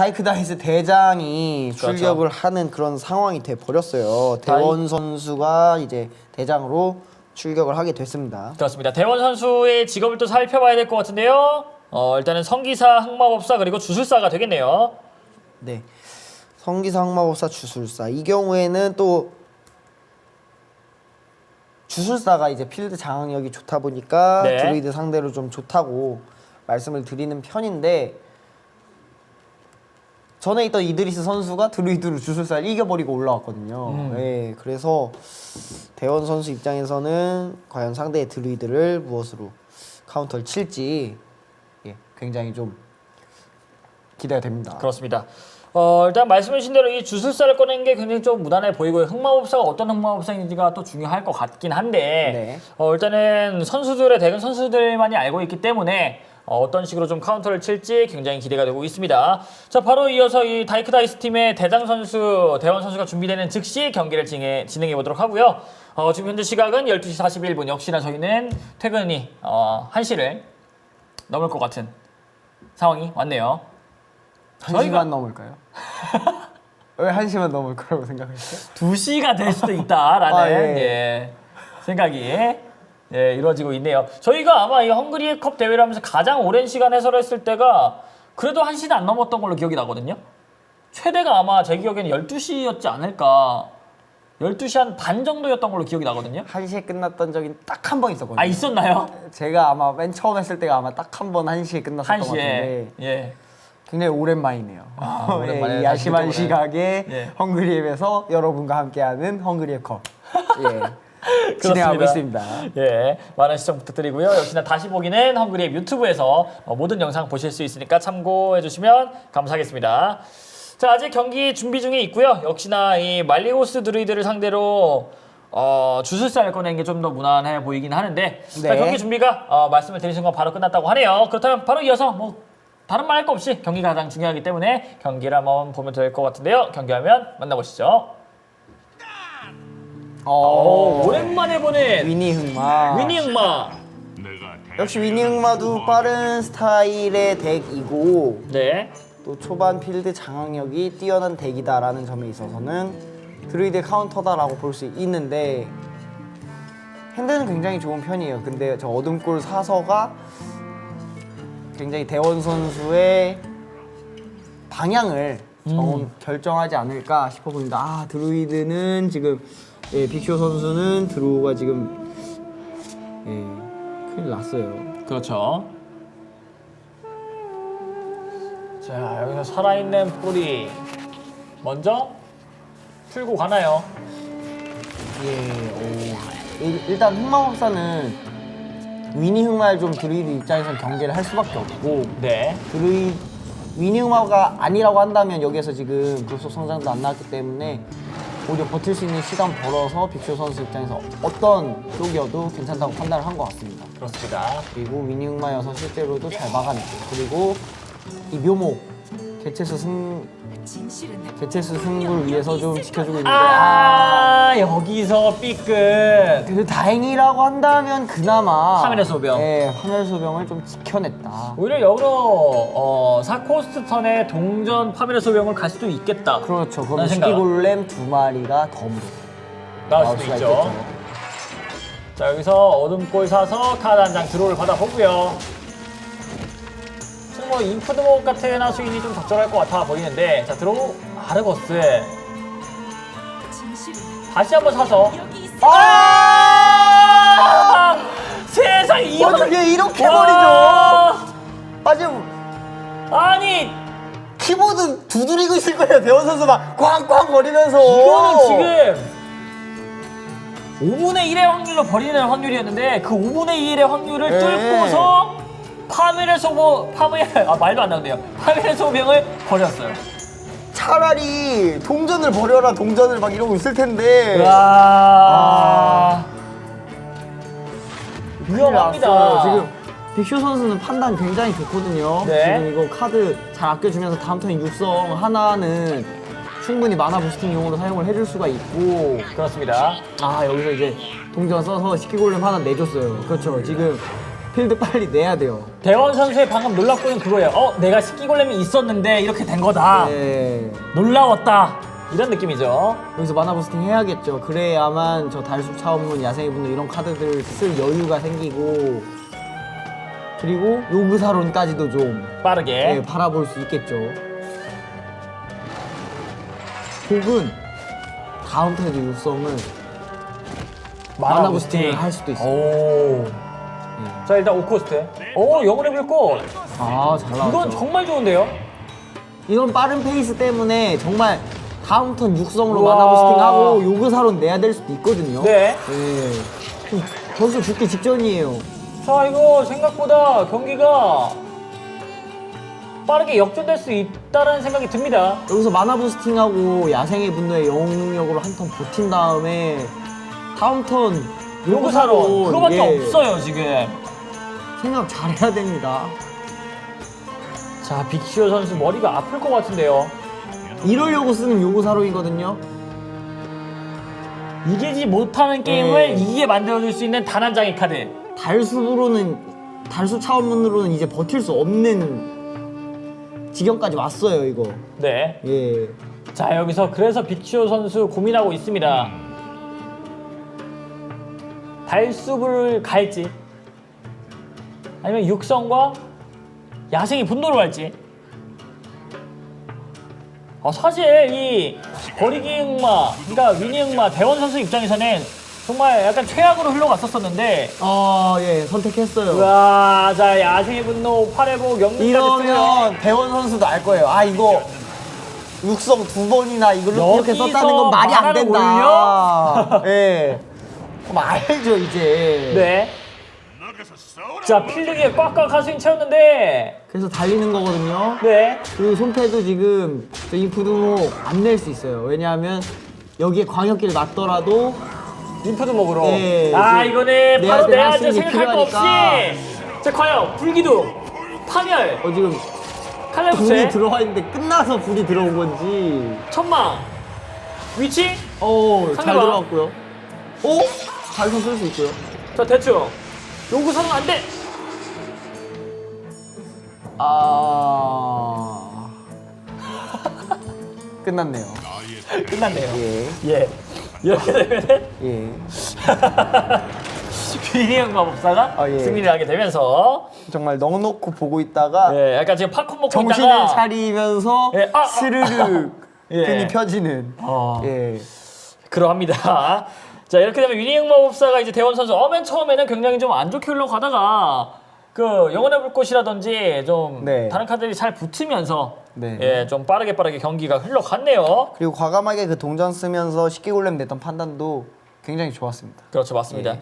다이크 다이스 대장이 그렇죠. 출격을 하는 그런 상황이 돼 버렸어요. 대원 선수가 이제 대장으로 출격을 하게 됐습니다. 그렇습니다. 대원 선수의 직업을 또 살펴봐야 될 것 같은데요. 어, 일단은 성기사, 흑마법사 그리고 주술사가 되겠네요. 네. 성기사 항마법사 주술사 이 경우에는 또 주술사가 이제 필드 장악력이 좋다 보니까 네. 드루이드 상대로 좀 좋다고 말씀을 드리는 편인데 전에 있던 이드리스 선수가 드루이드로 주술사를 이겨버리고 올라왔거든요. 음. 네, 그래서 대원 선수 입장에서는 과연 상대의 드루이드를 무엇으로 카운터를 칠지 예, 굉장히 좀 기대가 됩니다. 그렇습니다. 어, 일단 말씀해주신 대로 이 주술사를 꺼낸 게 굉장히 좀 무난해 보이고요. 흑마법사가 어떤 흑마법사인지가 또 중요할 것 같긴 한데 네. 어, 일단은 선수들의 덱은 선수들만이 알고 있기 때문에 어, 떤 식으로 좀 카운터를 칠지 굉장히 기대가 되고 있습니다. 자 바로 이어서 이 다이크 다이스 팀의 대장 선수, 대원 선수가 준비되는 즉시 경기를 진행해, 진행해 보도록 하고요. 어, 지금 현재 시각은 12시 41분 역시나 저희는 퇴근이 어, 1시를 넘을 것 같은 상황이 왔네요. 한 저희가- 시간 넘을까요? 왜 한 시간 넘을 거라고 생각했어요? 2시가 될 수도 있다라는 아, 예. 예, 생각이 예, 이루어지고 있네요. 저희가 아마 이 헝그리 컵 대회를 하면서 가장 오랜 시간 해설했을 때가 그래도 1시도 안 넘었던 걸로 기억이 나거든요. 최대가 아마 제 기억에는 12시였지 않을까. 12시 한 반 정도였던 걸로 기억이 나거든요. 한 시에 끝났던 적이 딱 한 번 있었거든요. 아, 있었나요? 제가 아마 맨 처음 했을 때가 아마 딱 한번한 시에 끝났었던 것 1시에. 같은데 예. 굉장히 오랜만이네요. 아, 오랜만에 예, 야심한 시각에 예. 헝그리앱에서 여러분과 함께하는 헝그리앱 컵 예, 진행하고. 있습니다. 예, 많은 시청 부탁드리고요. 역시나 다시 보기는 헝그리의 유튜브에서 어, 모든 영상 보실 수 있으니까 참고해 주시면 감사하겠습니다. 자, 아직 경기 준비 중에 있고요. 역시나 이 말리오스 드루이드를 상대로 어, 주술사를 꺼낸 게 좀 더 무난해 보이긴 하는데 자, 네. 경기 준비가 어, 말씀을 드린 순간 바로 끝났다고 하네요. 그렇다면 바로 이어서 뭐 다른 말 할 거 없이 경기가 가장 중요하기 때문에 경기를 한번 보면 될 것 같은데요. 경기하면 만나보시죠. 오, 어, 오랜만에 보는 위니 흑마. 위니 흑마. 역시 위니 흑마도 빠른 스타일의 덱이고 네. 또 초반 필드 장악력이 뛰어난 덱이다라는 점에 있어서는 드루이드 카운터다라고 볼 수 있는데 핸드는 굉장히 좋은 편이에요. 근데 저 어둠골 사서가 굉장히 대원 선수의 방향을 정- 결정하지 않을까 싶어 보입니다. 아 드루이드는 지금 예, 빅쇼 선수는 드루가 지금 예, 큰일 났어요. 그렇죠. 자, 여기서 살아있는 뿌리 먼저 풀고 가나요? 예, 오. 일- 일단 흑마법사는 위니 흑마를 좀 드루이드 입장에선 경계를 할 수밖에 없고 네. 드루이 위니 흑마가 아니라고 한다면 여기에서 지금 급속 성장도 안 나왔기 때문에 오히려 버틸 수 있는 시간 벌어서 빅쇼 선수 입장에서 어떤 쪽이어도 괜찮다고 판단을 한 것 같습니다. 그렇습니다. 그리고 흑마여서 실제로도 잘 막아냈고 그리고 이 묘목 개체수 승 개체수 승부를 위해서 좀 지켜주고 있는데 아. 아, 여기서 삐끗. 그 다행이라고 한다면 그나마 화면의 소병. 예, 화면의 소병을 좀 지켜냈다. 오히려 역으로 어, 사코스트 턴에 동전 파멸의 소병을 갈 수도 있겠다. 그렇죠. 그럼 라는 생각. 시기골렘 두 마리가 덤으로 나올 나올 수도 수가 있죠. 있겠죠. 자 여기서 어둠골 사서 카드 한 장 드로우를 받아보고요. 뭐 인푸드목 같은 하수인이 좀 적절할 것 같아 보이는데 자 드로우 아르고스 다시 한번 사서 아! 세상 이런 어떻게 이렇게 와! 버리죠? 아주 아니 키보드 두드리고 있을 거예요. 대원 선수 막 꽝꽝 거리면서. 이거는 지금 5분의 1의 확률로 버리는 확률이었는데 그 5분의 1의 확률을 네. 뚫고서 파멸의 소보 파멸 아 말도 안 나오네요. 파멸의 소병을 버렸어요. 차라리 동전을 버려라 동전을 막 이러고 있을 텐데. 와 큰일 위험합니다. 났어요. 지금 빅쇼 선수는 판단 굉장히 좋거든요. 네. 지금 이거 카드 잘 아껴주면서 다음 턴에 육성 하나는 충분히 마나 부스팅용으로 사용을 해줄 수가 있고 그렇습니다. 아 여기서 이제 동전 써서 식기골렘 하나 내줬어요. 그렇죠. 지금 필드 빨리 내야 돼요. 대원 선수의 방금 놀랍고는 그거예요. 어, 내가 식기골렘이 있었는데 이렇게 된 거다. 네. 놀라웠다. 이런 느낌이죠. 여기서 마나 부스팅 해야겠죠. 그래야만 저 달수 차원문 야생의 분노 이런 카드들 쓸 여유가 생기고 그리고 요그사론까지도 좀 빠르게. 네, 바라볼 수 있겠죠. 혹은 다음 턴에도 육성은 마나 부스팅을 할 수도 있어요. 오. 예. 자 일단 오코스트. 오 영혼의 불꽃. 아, 잘 나왔죠. 이건 정말 좋은데요. 이런 빠른 페이스 때문에 정말 다음 턴 육성으로 우와. 마나 부스팅하고 요그사론 내야 될 수도 있거든요. 네. 네. 좀 벌써 죽기 직전이에요. 자 이거 생각보다 경기가 빠르게 역전될 수 있다는 생각이 듭니다. 여기서 마나 부스팅하고 야생의 분노의 영웅력으로 한 턴 버틴 다음에 다음 턴 요구사로 그거밖에 예, 없어요 지금. 생각 잘해야 됩니다. 자 빅시오 선수 머리가 아플 것 같은데요. 이러려고 쓰는 요구사로이거든요. 이기지 못하는 게임을 네. 이기게 만들어줄 수 있는 단 한 장의 카드. 달수로는 달수 차원문으로는 이제 버틸 수 없는 지경까지 왔어요 이거. 네. 예. 자 여기서 그래서 빅시오 선수 고민하고 있습니다. 달수불을 갈지 아니면 육성과 야생의 분노를 갈지. 어, 사실 이 버리기 흑마, 그러니까 위니 흑마 대원 선수 입장에서는 정말 약간 최악으로 흘러갔었었는데 아, 예, 선택했어요. 와, 자 야생의 분노 8회복 영웅까지 쓰면 이러면 대원 선수도 알 거예요. 아, 이거 육성 두 번이나 이걸로 이렇게 여기서 썼다는 건 말이 안 만화를 된다. 예. 그럼 알죠, 이제. 네. 자 필드기에 꽉꽉 하수인 채웠는데 그래서 달리는 거거든요. 네. 그 손패도 지금 저 인푸드모 안 낼 수 있어요. 왜냐하면 여기에 광역기를 놨더라도 인프드 먹으로. 네, 아 이제 이거는 내야 바로 될 내야죠 생각할 거 없이. 필요하니까. 자 과연 불기둥, 파멸, 어, 지금 칼날 불이 들어와 있는데 끝나서 불이 들어온 건지. 천망, 위치. 어, 잘 상대방. 들어갔고요. 오? 잘선 쓸 수 있고요. 자 대충. 요구서는 안 돼. 아. 끝났네요. 끝났네요. 예. 예. 이렇게 되면은 예. 비리형 마법사가 아, 예. 승리를 하게 되면서 정말 넉넉히 보고 있다가 예, 약간 지금 팝콘 먹고 정신을 있다가 차리면서 예, 아, 아, 스르륵 예. 등이 펴지는. 어. 예. 그러합니다. 자 이렇게 되면 유니형 마법사가 이제 대원 선수 어맨 처음에는 굉장히 좀 안 좋게 흘러가다가 그 영혼의 불꽃이라든지 좀 네. 다른 카드들이 잘 붙으면서 네. 예, 좀 빠르게 빠르게 경기가 흘러갔네요. 그리고 과감하게 그 동전 쓰면서 식기골렘 냈던 판단도 굉장히 좋았습니다. 그렇죠, 맞습니다. 예.